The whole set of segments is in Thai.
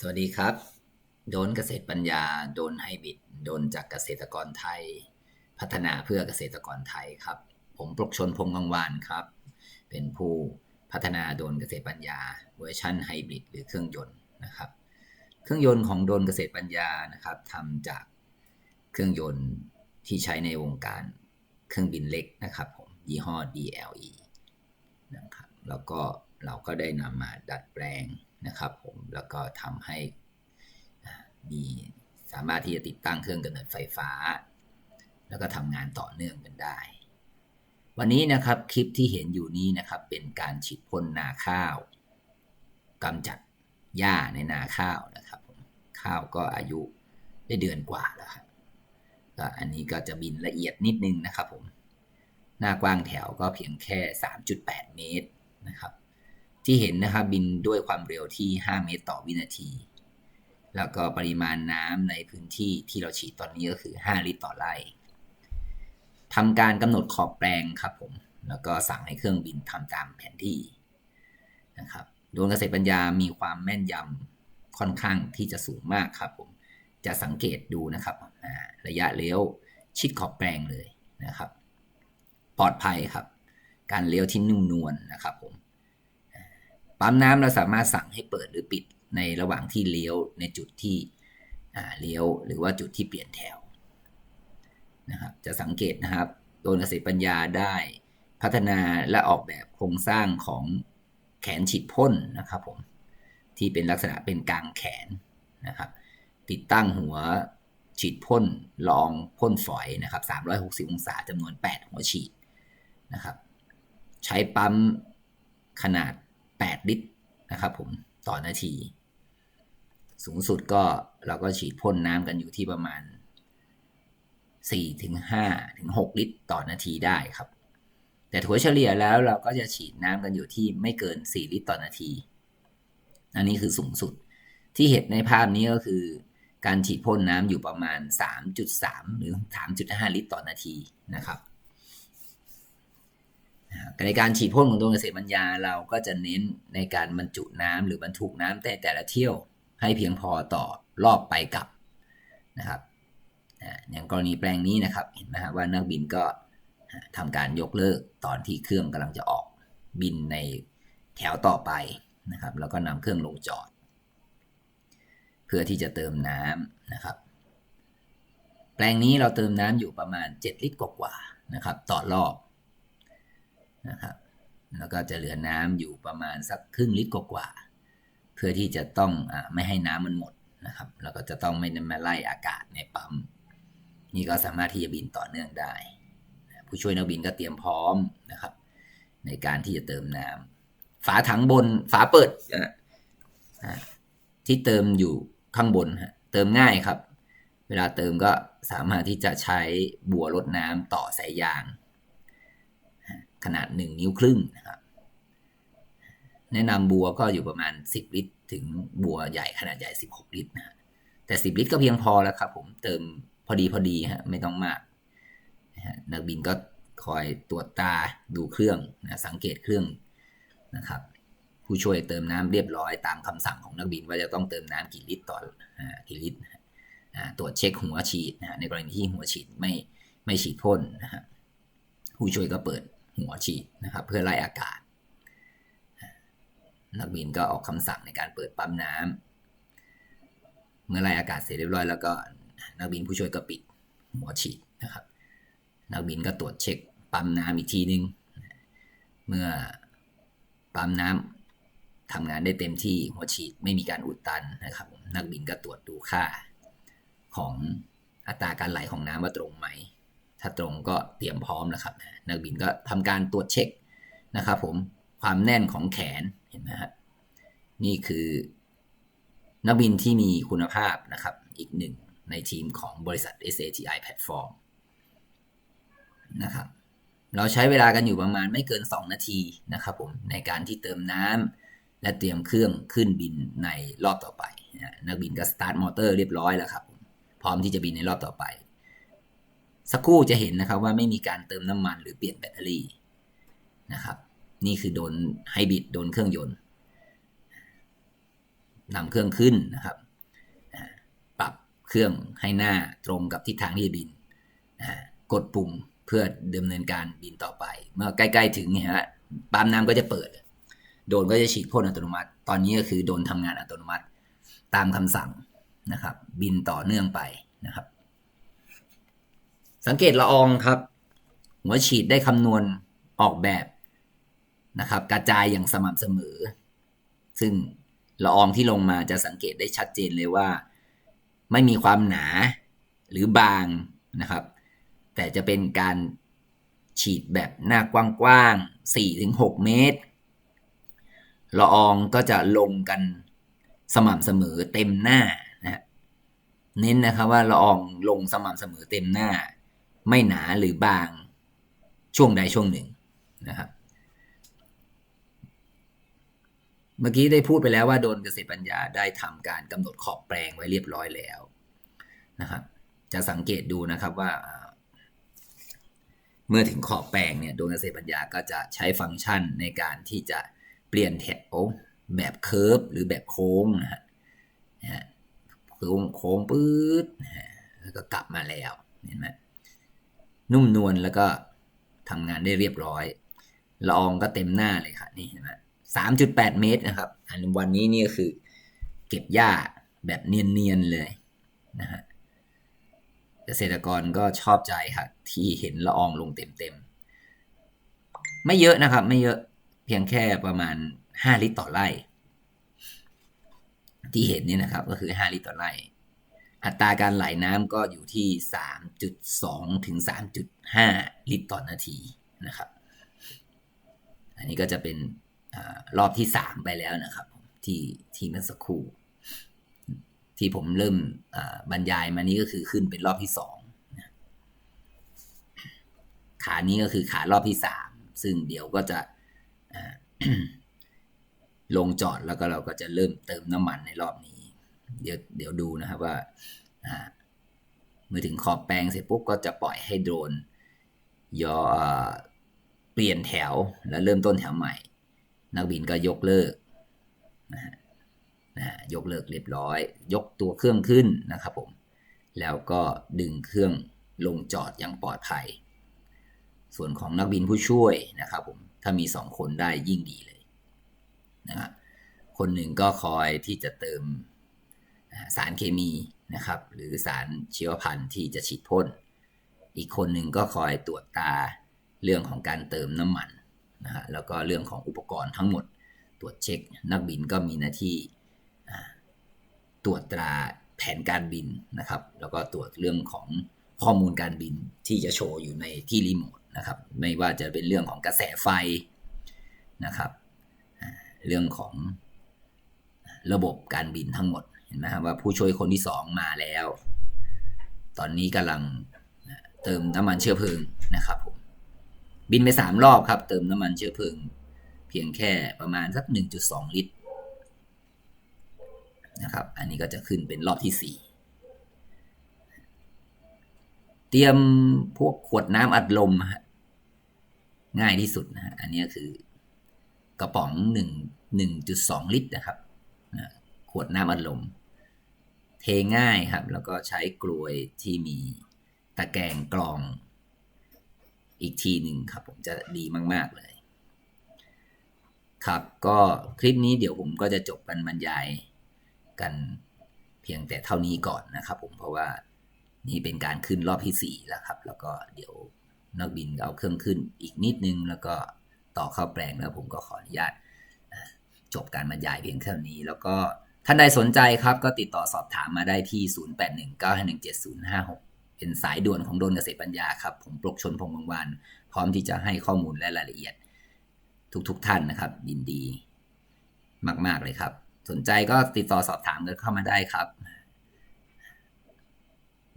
สวัสดีครับ โดนเกษตรปัญญา โดนไฮบริด โดนจากเกษตรกรไทย พัฒนาเพื่อเกษตรกรไทยครับ ผมปลกชนพงกังวานครับ เป็นผู้พัฒนาโดนเกษตรปัญญา เวอร์ชันไฮบริดหรือเครื่องยนต์นะครับ เครื่องยนต์ของโดนเกษตรปัญญานะครับทำจากเครื่องยนต์ที่ใช้ในวงการเครื่องบินเล็กนะครับผมยี่ห้อ DLE นะครับ แล้วก็เราก็ได้นำมาดัดแปลง นะครับผมแล้วก็ทำให้มีสามารถที่จะติดตั้งเครื่องกำเนิดไฟฟ้า แล้วก็ทำงานต่อเนื่องกันได้ วันนี้นะครับคลิปที่เห็นอยู่นี้นะครับเป็นการฉีดพ่นนาข้าวกำจัดหญ้าในนาข้าวนะครับผมข้าวก็อายุได้เดือนกว่าแล้วครับก็อันนี้ก็จะบินละเอียดนิดนึงนะครับผม หน้ากว้างแถวก็เพียงแค่ 3.8 เมตร ที่เห็นนะครับบินด้วยความเร็วที่ 5 เมตรต่อวินาที แล้วก็ปริมาณน้ำในพื้นที่ที่เราฉีดตอนนี้ก็คือ 5 ลิตรต่อไร่ทำการกำหนดขอบแปลงครับผม แล้วก็สั่งให้เครื่องบินทำตามแผนที่นะครับดวงเกษตรปัญญามีความแม่นยำค่อนข้างที่จะสูงมากครับผม จะสังเกตดูนะครับระยะเลี้ยวชิดขอบแปลงเลยนะครับ ปลอดภัยครับ การเลี้ยวที่นุ่มนวลนนะครับผม ปั๊มน้ำเราสามารถสั่งให้เปิดหรือปิดในระหว่างที่เลี้ยวในจุดที่เลี้ยวหรือว่าจุดที่เปลี่ยนแถวนะครับจะสังเกตนะครับโดนเกษตรปัญญาได้พัฒนาและออกแบบโครงสร้างของแขนฉีดพ่นนะครับผมที่เป็นลักษณะเป็นกลางแขนนะครับ ติดตั้งหัวฉีดพ่นรองพ่นฝอยนะครับ 360 องศาจำนวน 8 หัวฉีดนะครับ ใช้ปั๊มขนาด 8 ลิตรนะครับผมต่อนาที สูงสุดก็เราก็ฉีดพ่นน้ำกันอยู่ที่ประมาณ 4 ถึง 5 ถึง 6 ลิตรต่อนาทีได้ครับ แต่ถัวเฉลี่ยแล้วเราก็จะฉีดน้ำกันอยู่ที่ไม่เกิน 4 ลิตรต่อนาที อันนี้คือสูงสุดที่เห็นในภาพนี้ก็คือ การฉีดพ่นน้ำอยู่ประมาณ 3.3 หรือ 3.5 ลิตรต่อนาทีนะครับ ในการฉีดพ่นของตัวเกษตรปัญญาเราก็จะเน้นในการบรรจุน้ำหรือบรรทุกน้ำแต่แต่ละเที่ยวให้เพียงพอต่อรอบไปกลับนะครับอย่างกรณีแปลงนี้นะครับเห็นไหมครับว่านักบินก็ทำการยกเลิกตอนที่เครื่องกำลังจะออกบินในแถวต่อไปนะครับ แล้วก็นำเครื่องลงจอด เพื่อที่จะเติมน้ำนะครับ แปลงนี้เราเติมน้ำอยู่ประมาณ 7 ลิตรกว่าๆนะครับ ต่อรอบ นะครับ แล้วก็จะเหลือน้ำอยู่ประมาณสักครึ่งลิตรกว่าเพื่อที่จะต้องอไม่ให้น้ำมันหมดนะครับ แล้วก็จะต้องไม่มาไล่อากาศในปั๊มนี่ก็สามารถที่จะบินต่อเนื่องได้ ผู้ช่วยนักบินก็เตรียมพร้อมนะครับ ในการที่จะเติมน้ำฝาถังบนฝาเปิดที่เติมอยู่ข้างบนเติมง่ายครับ เวลาเติมก็สามารถที่จะใช้บัวรดน้ำต่อสายยาง ขนาด 1 นิ้วครึ่งนะครับ แนะนำบัวก็อยู่ประมาณ 10 ลิตร ถึงบัวใหญ่ขนาดใหญ่ 16 ลิตรนะแต่ 10 ลิตรก็เพียงพอแล้วครับ ผมเติมพอดีพอดีฮะไม่ต้องมากนักบินก็คอยตรวจตาดูเครื่องนะสังเกตเครื่องนะครับ ผู้ช่วยเติมน้ำเรียบร้อยตามคำสั่งของนักบินว่าจะต้องเติมน้ำกี่ลิตรต่อกี่ลิตรตรวจเช็คหัวฉีดในกรณีที่หัวฉีดไม่ไม่ฉีดพ่นนะฮะผู้ช่วยก็เปิด หัวฉีดนะครับ เพื่อไล่อากาศ นักบินก็ออกคำสั่งในการเปิดปั๊มน้ำเมื่อไล่อากาศเสร็จเรียบร้อยแล้วก็นักบินผู้ช่วยก็ปิดหัวฉีดนะครับ นักบินก็ตรวจเช็คปั๊มน้ำอีกทีนึง เมื่อปั๊มน้ำทำงานได้เต็มที่หัวฉีดไม่มีการอุดตันนะครับ นักบินก็ตรวจดูค่าของอัตราการไหลของน้ำว่าตรงไหม ถ้าตรงก็เตรียมพร้อมนะครับ นักบินก็ทำการตรวจเช็คนะครับผมความแน่นของแขนเห็นไหมครับนี่คือ นักบินที่มีคุณภาพนะครับ อีกหนึ่งในทีมของบริษัท SATI Platform นะครับเราใช้เวลากันอยู่ประมาณไม่เกิน 2 นาทีนะครับผมในการที่เติมน้ำและเตรียมเครื่องขึ้นบินในรอบต่อไป นักบินก็สตาร์ทมอเตอร์เรียบร้อยแล้วครับพร้อมที่จะบินในรอบต่อไป สักครู่จะเห็นนะครับว่าไม่มีการเติมน้ำมันหรือเปลี่ยนแบตเตอรี่นะครับนี่คือโดนไฮบริดโดนเครื่องยนต์นำเครื่องขึ้นนะครับปรับเครื่องให้หน้าตรงกับทิศทางที่จะบินกดปุ่มเพื่อดำเนินการบินต่อไป เมื่อใกล้ ๆ ถึงเนี่ยฮะปั๊มน้ำก็จะเปิด โดนก็จะฉีดพ่นอัตโนมัติ ตอนนี้ก็คือโดนทำงานอัตโนมัติตามคำสั่งนะครับ บินต่อเนื่องไปนะครับ สังเกตละอองครับหัวฉีดได้คำนวณออกแบบนะครับ กระจายอย่างสม่ำเสมอ ซึ่งละอองที่ลงมาจะสังเกตได้ชัดเจนเลยว่า ไม่มีความหนาหรือบางนะครับ แต่จะเป็นการฉีดแบบหน้ากว้างๆ4-6 เมตร ละอองก็จะลงกันสม่ำเสมอเต็มหน้านะฮะเน้นนะครับว่าละอองลงสม่ำเสมอเต็มหน้า ไม่หนาหรือบางช่วงใดช่วงหนึ่งนะครับ เมื่อกี้ได้พูดไปแล้วว่าโดนเกษตรปัญญาได้ทำการกำหนดขอบแปลงไว้เรียบร้อยแล้วนะครับ จะสังเกตดูนะครับว่า เมื่อถึงขอบแปลงเนี่ยโดนเกษตรปัญญาก็จะใช้ฟังก์ชันในการที่จะเปลี่ยนแถวแบบเคิร์ฟหรือแบบโค้งนะฮะโค้งโค้งปื๊ดแล้วก็กลับมาแล้วเห็นไหม นุ่มนวลแล้วก็ทำงานได้เรียบร้อยละอองก็เต็มหน้าเลยค่ะนี่เห็นไหมสามจุดแปดเมตรนะครับอันวันนี้นี่คือ เก็บหญ้าแบบเนียนๆเลยนะฮะเกษตรกรก็ชอบใจค่ะที่เห็นละอองลงเต็มๆ ไม่เยอะนะครับ ไม่เยอะเพียงแค่ประมาณห้าลิตรต่อไร่ ที่เห็นนี่นะครับ ก็คือห้าลิตรต่อไร่ อัตราการไหลน้ำก็อยู่ที่สามจุดสองถึงสามจุดห้าลิตรต่อนาทีนะครับ อันนี้ก็จะเป็นอรอบที่สามไปแล้วนะครับ ที่ที่เมื่อสักครู่ ที่ผมเริ่มบรรยายมานี้ก็คือขึ้นเป็นรอบที่สองขานี้ก็คือขารอบที่สามซึ่งเดี๋ยวก็จะลงจอดแล้วก็เราก็จะเริ่มเติมน้ำมันในรอบนี้ เดี๋ยวเดี๋ยวดูนะครับว่าเมื่อถึงขอบแปลงเสร็จปุ๊บก็จะปล่อยให้โดรนย่อเปลี่ยนแถวแล้วเริ่มต้นแถวใหม่ นักบินก็ยกเลิกนะฮะนะยกเลิกเรียบร้อย ยกตัวเครื่องขึ้นนะครับผม แล้วก็ดึงเครื่องลงจอดอย่างปลอดภัย ส่วนของนักบินผู้ช่วยนะครับผม ถ้ามีสองคนได้ยิ่งดีเลยนะครับคนหนึ่งก็คอยที่จะเติม สารเคมีนะครับ หรือสารชีวพันธุ์ที่จะฉีดพ่น อีกคนหนึ่งก็คอยตรวจตาเรื่องของการเติมน้ำมันนะฮะแล้วก็เรื่องของอุปกรณ์ทั้งหมด ตรวจเช็ค นักบินก็มีหน้าที่ตรวจตราแผนการบินนะครับ แล้วก็ตรวจเรื่องของข้อมูลการบินที่จะโชว์อยู่ในที่รีโมทนะครับ ไม่ว่าจะเป็นเรื่องของกระแสไฟนะครับ เรื่องของระบบการบินทั้งหมด เห็นไหมครับว่าผู้ช่วยคนที่สองมาแล้ว ตอนนี้กำลังเติมน้ำมันเชื้อเพลิงนะครับผมบินไปสามรอบครับ เติมน้ำมันเชื้อเพลิง เพียงแค่ประมาณสัก1.2ลิตรนะครับ อันนี้ก็จะขึ้นเป็นรอบที่สี่เตรียมพวกขวดน้ำอัดลมง่ายที่สุดนะฮะอันนี้คือกระป๋องหนึ่งหนึ่งจุดสองลิตรนะครับ วดน้ำอัดลม เทง่ายครับ แล้วก็ใช้กลวยที่มีตะแกรงกรอง อีกทีหนึ่งครับ ผมจะดีมาก ๆ เลย ครับก็คลิปนี้เดี๋ยวผมก็จะจบกันบรรยายกันเพียงแต่เท่านี้ก่อนนะครับผมเพราะว่านี่เป็นการขึ้นรอบที่ 4 แล้วครับ แล้วก็เดี๋ยวนักบินเอาเครื่องขึ้นอีกนิดนึง แล้วก็ต่อเข้าแปลงแล้วผมก็ขออนุญาตจบการบรรยายเพียงเท่านี้ แล้วก็ ท่านใดสนใจครับก็ติดต่อสอบถามมาได้ที่ 0819517056 เป็นสายด่วนของโดนเกษตรปัญญาครับ ผมปลกชนพงษ์บางวันพร้อมที่จะให้ข้อมูลและรายละเอียด ทุกๆทท่านนะครับยินดีมากๆเลยครับ สนใจก็ติดต่อสอบถามกันเข้ามาได้ครับ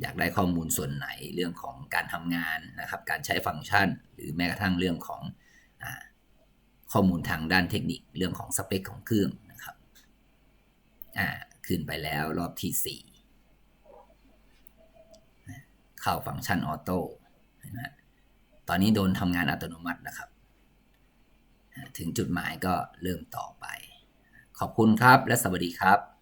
อยากได้ข้อมูลส่วนไหนเรื่องของการทำงานนะครับ การใช้ฟังก์ชัน หรือแม้กระทั่งเรื่องของอข้อมูลทางด้านเทคนิคเรื่องของสเปคของเครื่อง อ่าขึ้นไปแล้วรอบที่ 4 เข้าฟังก์ชันออโต้นะตอนนี้โดนทำงานอัตโนมัตินะครับ ถึงจุดหมายก็เริ่มต่อไป ขอบคุณครับและสวัสดีครับ